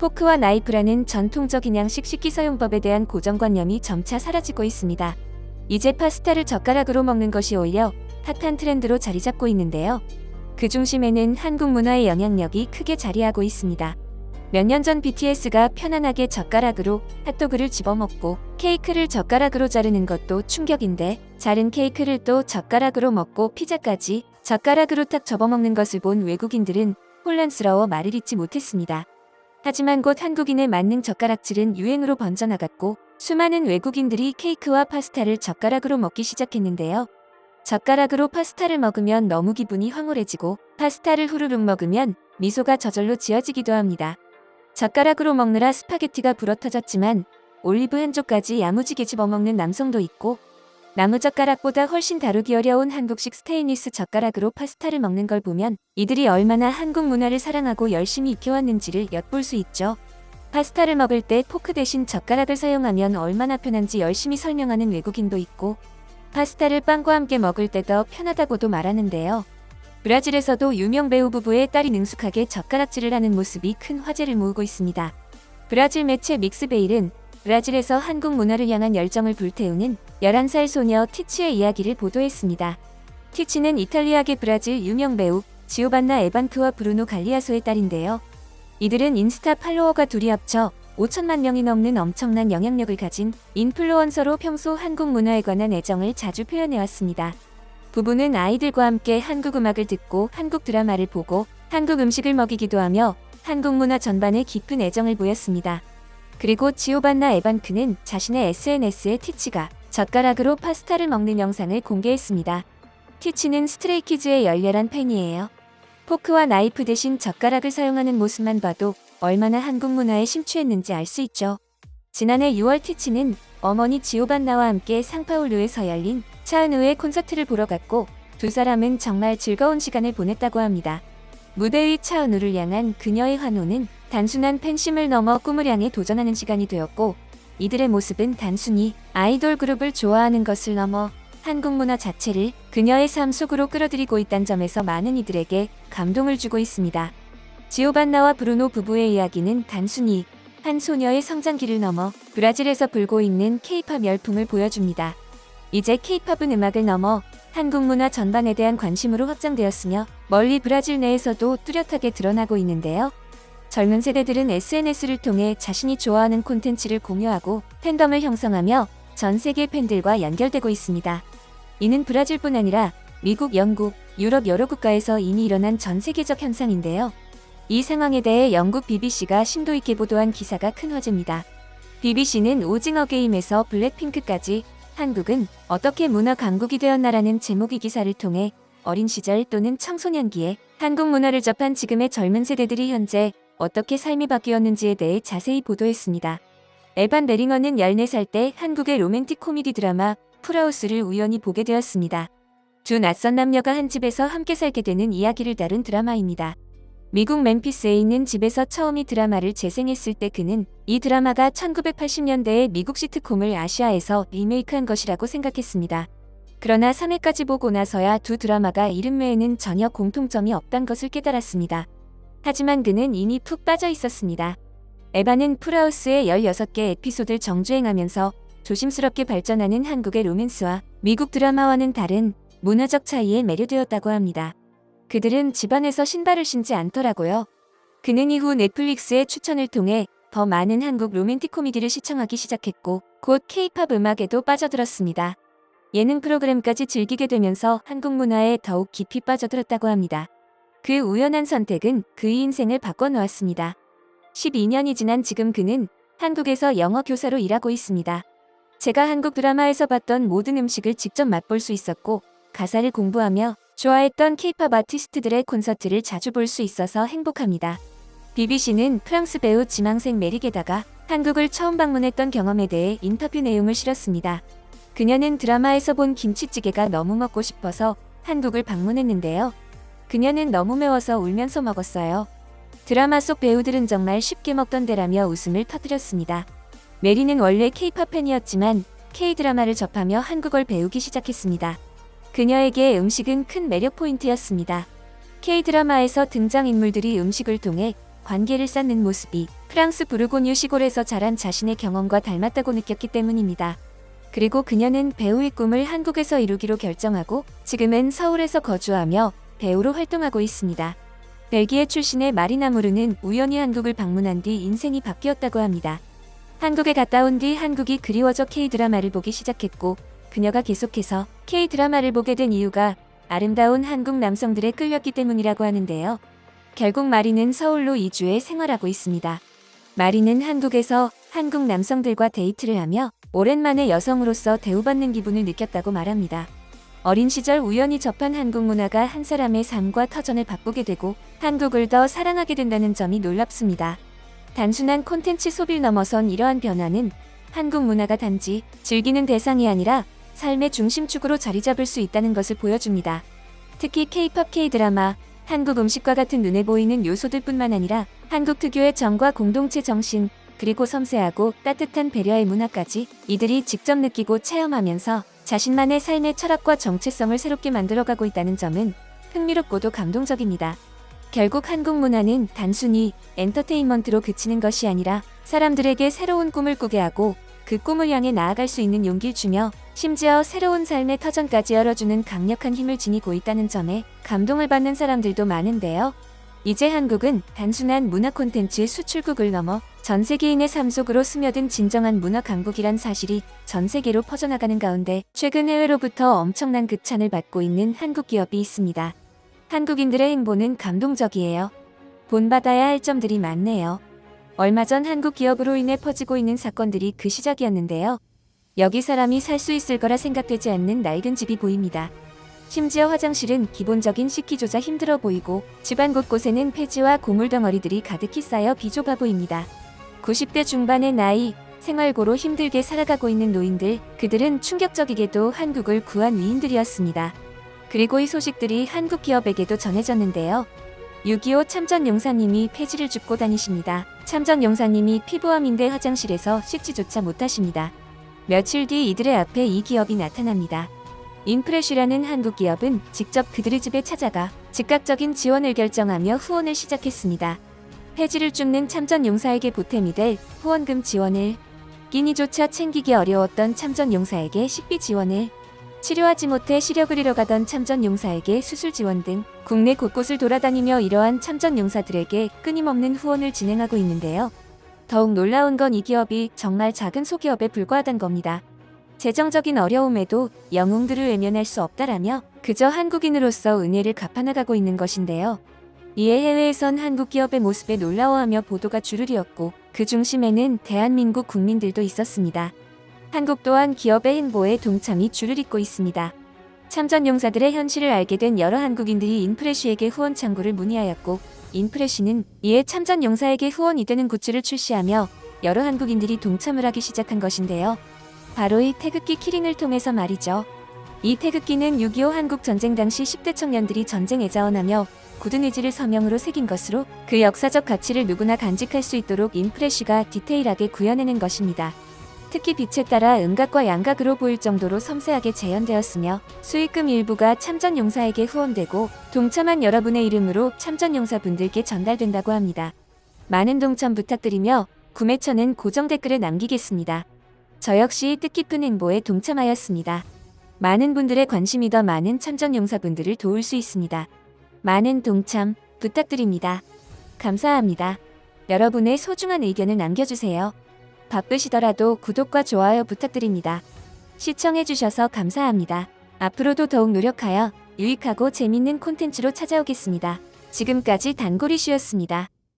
포크와 나이프라는 전통적인 양식 식기 사용법에 대한 고정관념이 점차 사라지고 있습니다. 이제 파스타를 젓가락으로 먹는 것이 오히려 핫한 트렌드로 자리 잡고 있는데요. 그 중심에는 한국 문화의 영향력이 크게 자리하고 있습니다. 몇 년 전 BTS가 편안하게 젓가락으로 핫도그를 집어먹고 케이크를 젓가락으로 자르는 것도 충격인데 자른 케이크를 또 젓가락으로 먹고 피자까지 젓가락으로 탁 접어먹는 것을 본 외국인들은 혼란스러워 말을 잇지 못했습니다. 하지만 곧 한국인의 만능 젓가락질은 유행으로 번져나갔고 수많은 외국인들이 케이크와 파스타를 젓가락으로 먹기 시작했는데요. 젓가락으로 파스타를 먹으면 너무 기분이 황홀해지고 파스타를 후루룩 먹으면 미소가 저절로 지어지기도 합니다. 젓가락으로 먹느라 스파게티가 불어터졌지만 올리브 한 쪽까지 야무지게 집어먹는 남성도 있고 나무 젓가락보다 훨씬 다루기 어려운 한국식 스테인리스 젓가락으로 파스타를 먹는 걸 보면 이들이 얼마나 한국 문화를 사랑하고 열심히 익혀왔는지를 엿볼 수 있죠. 파스타를 먹을 때 포크 대신 젓가락을 사용하면 얼마나 편한지 열심히 설명하는 외국인도 있고 파스타를 빵과 함께 먹을 때 더 편하다고도 말하는데요. 브라질에서도 유명 배우 부부의 딸이 능숙하게 젓가락질을 하는 모습이 큰 화제를 모으고 있습니다. 브라질 매체 믹스베일은 브라질에서 한국 문화를 향한 열정을 불태우는 11살 소녀 티치의 이야기를 보도했습니다. 티치는 이탈리아계 브라질 유명 배우 지오반나 에반크와 브루노 갈리아소의 딸인데요. 이들은 인스타 팔로워가 둘이 합쳐 5천만 명이 넘는 엄청난 영향력을 가진 인플루언서로 평소 한국 문화에 관한 애정을 자주 표현해왔습니다. 부부는 아이들과 함께 한국 음악을 듣고 한국 드라마를 보고 한국 음식을 먹이기도 하며 한국 문화 전반에 깊은 애정을 보였습니다. 그리고 지오반나 에반크는 자신의 SNS에 티치가 젓가락으로 파스타를 먹는 영상을 공개했습니다. 티치는 스트레이키즈의 열렬한 팬이에요. 포크와 나이프 대신 젓가락을 사용하는 모습만 봐도 얼마나 한국 문화에 심취했는지 알 수 있죠. 지난해 6월 티치는 어머니 지오반나와 함께 상파울루에서 열린 차은우의 콘서트를 보러 갔고 두 사람은 정말 즐거운 시간을 보냈다고 합니다. 무대 위 차은우를 향한 그녀의 환호는 단순한 팬심을 넘어 꿈을 향해 도전하는 시간이 되었고 이들의 모습은 단순히 아이돌 그룹을 좋아하는 것을 넘어 한국 문화 자체를 그녀의 삶 속으로 끌어들이고 있다는 점에서 많은 이들에게 감동을 주고 있습니다. 지오반나와 브루노 부부의 이야기는 단순히 한 소녀의 성장기를 넘어 브라질에서 불고 있는 케이팝 열풍을 보여줍니다. 이제 케이팝은 음악을 넘어 한국 문화 전반에 대한 관심으로 확장되었으며 멀리 브라질 내에서도 뚜렷하게 드러나고 있는데요. 젊은 세대들은 SNS를 통해 자신이 좋아하는 콘텐츠를 공유하고 팬덤을 형성하며 전 세계 팬들과 연결되고 있습니다. 이는 브라질뿐 아니라 미국, 영국, 유럽 여러 국가에서 이미 일어난 전 세계적 현상인데요. 이 상황에 대해 영국 BBC가 심도 있게 보도한 기사가 큰 화제입니다. BBC는 오징어 게임에서 블랙핑크까지 한국은 어떻게 문화 강국이 되었나라는 제목의 기사를 통해 어린 시절 또는 청소년기에 한국 문화를 접한 지금의 젊은 세대들이 현재 어떻게 삶이 바뀌었는지에 대해 자세히 보도했습니다. 에반 베링어는 14살 때 한국의 로맨틱 코미디 드라마 풀하우스를 우연히 보게 되었습니다. 두 낯선 남녀가 한 집에서 함께 살게 되는 이야기를 다룬 드라마입니다. 미국 멤피스에 있는 집에서 처음 이 드라마를 재생했을 때 그는 이 드라마가 1980년대의 미국 시트콤을 아시아에서 리메이크한 것이라고 생각했습니다. 그러나 3회까지 보고 나서야 두 드라마가 이름 외에는 전혀 공통점이 없단 것을 깨달았습니다. 하지만 그는 이미 푹 빠져 있었습니다. 에바는 풀하우스의 16개 에피소드를 정주행하면서 조심스럽게 발전하는 한국의 로맨스와 미국 드라마와는 다른 문화적 차이에 매료되었다고 합니다. 그들은 집안에서 신발을 신지 않더라고요. 그는 이후 넷플릭스의 추천을 통해 더 많은 한국 로맨틱 코미디를 시청하기 시작했고 곧 케이팝 음악에도 빠져들었습니다. 예능 프로그램까지 즐기게 되면서 한국 문화에 더욱 깊이 빠져들었다고 합니다. 그 우연한 선택은 그의 인생을 바꿔놓았습니다. 12년이 지난 지금 그는 한국에서 영어 교사로 일하고 있습니다. 제가 한국 드라마에서 봤던 모든 음식을 직접 맛볼 수 있었고 가사를 공부하며 좋아했던 케이팝 아티스트들의 콘서트를 자주 볼 수 있어서 행복합니다. BBC는 프랑스 배우 지망생 메릭에다가 한국을 처음 방문했던 경험에 대해 인터뷰 내용을 실었습니다. 그녀는 드라마에서 본 김치찌개가 너무 먹고 싶어서 한국을 방문했는데요. 그녀는 너무 매워서 울면서 먹었어요. 드라마 속 배우들은 정말 쉽게 먹던 데라며 웃음을 터뜨렸습니다. 메리는 원래 케이팝 팬이었지만 K-드라마를 접하며 한국어를 배우기 시작했습니다. 그녀에게 음식은 큰 매력 포인트였습니다. K-드라마에서 등장인물들이 음식을 통해 관계를 쌓는 모습이 프랑스 부르고뉴 시골에서 자란 자신의 경험과 닮았다고 느꼈기 때문입니다. 그리고 그녀는 배우의 꿈을 한국에서 이루기로 결정하고 지금은 서울에서 거주하며 배우로 활동하고 있습니다. 벨기에 출신의 마리나 무르는 우연히 한국을 방문한 뒤 인생이 바뀌었다고 합니다. 한국에 갔다 온 뒤 한국이 그리워져 K-드라마를 보기 시작했고 그녀가 계속해서 K-드라마를 보게 된 이유가 아름다운 한국 남성들에 끌렸기 때문이라고 하는데요. 결국 마리는 서울로 이주해 생활하고 있습니다. 마리는 한국에서 한국 남성들과 데이트를 하며 오랜만에 여성으로서 대우받는 기분을 느꼈다고 말합니다. 어린 시절 우연히 접한 한국 문화가 한 사람의 삶과 터전을 바꾸게 되고 한국을 더 사랑하게 된다는 점이 놀랍습니다. 단순한 콘텐츠 소비를 넘어선 이러한 변화는 한국 문화가 단지 즐기는 대상이 아니라 삶의 중심축으로 자리 잡을 수 있다는 것을 보여줍니다. 특히 K-팝 K-드라마, 한국 음식과 같은 눈에 보이는 요소들뿐만 아니라 한국 특유의 정과 공동체 정신, 그리고 섬세하고 따뜻한 배려의 문화까지 이들이 직접 느끼고 체험하면서 자신만의 삶의 철학과 정체성을 새롭게 만들어가고 있다는 점은 흥미롭고도 감동적입니다. 결국 한국 문화는 단순히 엔터테인먼트로 그치는 것이 아니라 사람들에게 새로운 꿈을 꾸게 하고 그 꿈을 향해 나아갈 수 있는 용기를 주며 심지어 새로운 삶의 터전까지 열어주는 강력한 힘을 지니고 있다는 점에 감동을 받는 사람들도 많은데요. 이제 한국은 단순한 문화 콘텐츠 수출국을 넘어 전 세계인의 삶 속으로 스며든 진정한 문화 강국이란 사실이 전 세계로 퍼져나가는 가운데 최근 해외로부터 엄청난 극찬을 받고 있는 한국 기업이 있습니다. 한국인들의 행보는 감동적이에요. 본받아야 할 점들이 많네요. 얼마 전 한국 기업으로 인해 퍼지고 있는 사건들이 그 시작이었는데요. 여기 사람이 살 수 있을 거라 생각되지 않는 낡은 집이 보입니다. 심지어 화장실은 기본적인 씻기조차 힘들어 보이고 집안 곳곳에는 폐지와 고물 덩어리들이 가득히 쌓여 비좁아 보입니다. 90대 중반의 나이, 생활고로 힘들게 살아가고 있는 노인들, 그들은 충격적이게도 한국을 구한 위인들이었습니다. 그리고 이 소식들이 한국 기업에게도 전해졌는데요. 6.25 참전 용사님이 폐지를 줍고 다니십니다. 참전 용사님이 피부암 인대 화장실에서 씻지조차 못하십니다. 며칠 뒤 이들의 앞에 이 기업이 나타납니다. 인프레쉬라는 한국 기업은 직접 그들의 집에 찾아가 즉각적인 지원을 결정하며 후원을 시작했습니다. 폐지를 줍는 참전 용사에게 보탬이 될 후원금 지원을, 끼니조차 챙기기 어려웠던 참전 용사에게 식비 지원을, 치료하지 못해 시력을 잃어가던 참전 용사에게 수술 지원 등 국내 곳곳을 돌아다니며 이러한 참전 용사들에게 끊임없는 후원을 진행하고 있는데요. 더욱 놀라운 건 이 기업이 정말 작은 소기업에 불과하단 겁니다. 재정적인 어려움에도 영웅들을 외면할 수 없다라며 그저 한국인으로서 은혜를 갚아나가고 있는 것인데요. 이에 해외에선 한국 기업의 모습에 놀라워하며 보도가 주르리었고 그 중심에는 대한민국 국민들도 있었습니다. 한국 또한 기업의 행보에 동참이 잇고 있습니다. 참전 용사들의 현실을 알게 된 여러 한국인들이 인프레쉬에게 후원 창구를 문의하였고 인프레쉬는 이에 참전 용사에게 후원이 되는 굿즈를 출시하며 여러 한국인들이 동참을 하기 시작한 것인데요. 바로 이 태극기 키링을 통해서 말이죠. 이 태극기는 6.25 한국 전쟁 당시 10대 청년들이 전쟁에 자원하며 굳은 의지를 서명으로 새긴 것으로 그 역사적 가치를 누구나 간직할 수 있도록 인프레쉬가 디테일하게 구현해낸 것입니다. 특히 빛에 따라 음각과 양각으로 보일 정도로 섬세하게 재현되었으며 수익금 일부가 참전 용사에게 후원되고 동참한 여러분의 이름으로 참전 용사분들께 전달된다고 합니다. 많은 동참 부탁드리며 구매처는 고정 댓글에 남기겠습니다. 저 역시 뜻깊은 행보에 동참하였습니다. 많은 분들의 관심이 더 많은 참전 용사분들을 도울 수 있습니다. 많은 동참 부탁드립니다. 감사합니다. 여러분의 소중한 의견을 남겨주세요. 바쁘시더라도 구독과 좋아요 부탁드립니다. 시청해주셔서 감사합니다. 앞으로도 더욱 노력하여 유익하고 재밌는 콘텐츠로 찾아오겠습니다. 지금까지 단골이슈였습니다.